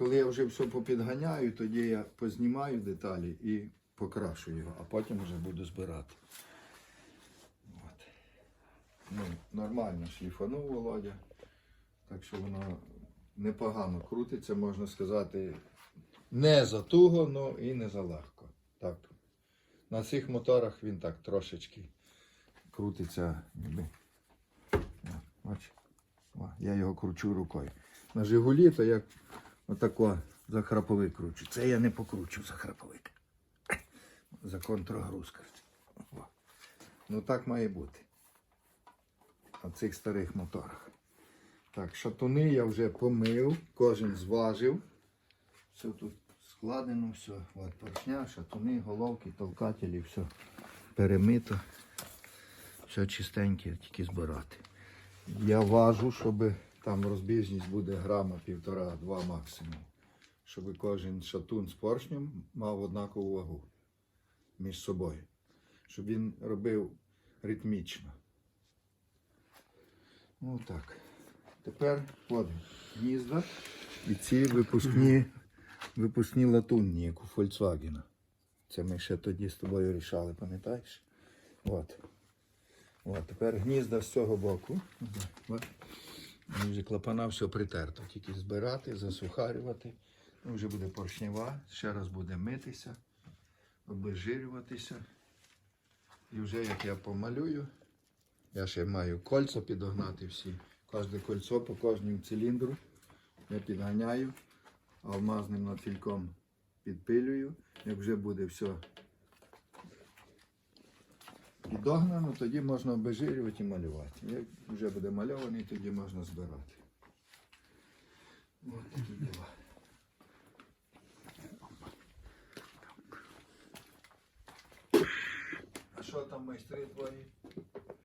коли я вже все попідганяю, тоді я познімаю деталі і покрашу його, а потім вже буду збирати. От. Ну, нормально шліфанув Володя. Так що воно непогано крутиться, можна сказати, не за туго, але і не за легко. Так. На цих моторах він так трошечки крутиться. О, я його кручу рукою. На Жигулі то як отако за храповик кручу. Це я не покручу за храповик. За контрогрузка. О. Ну так має бути. На цих старих моторах. Так, шатуни я вже помив, кожен зважив. Все тут складено, все. От поршня, шатуни, головки, толкателі, все перемито. Все чистеньке, тільки збирати. Я важу, щоб там розбіжність буде грама півтора-два максимум. Щоб кожен шатун з поршнем мав однакову вагу між собою. Щоб він робив ритмічно. Ну так. Тепер от гнізда і ці випускні, випускні латунні, як у Volkswagen. Це ми ще тоді з тобою рішали, пам'ятаєш? От. От, тепер гнізда з цього боку. Вже клапана все притерто. Тільки збирати, засухарювати. Ну, вже буде поршнева, ще раз буде митися, обезжирюватися. І вже як я помалюю, я ще маю кольця підогнати всі. Кожне кольцо по кожному циліндру я підганяю, алмазним нафільком підпилюю. Як вже буде все підогнано, тоді можна обезжирювати і малювати. Як вже буде мальований, тоді можна збирати. Ось такі діла. А що там майстри твої?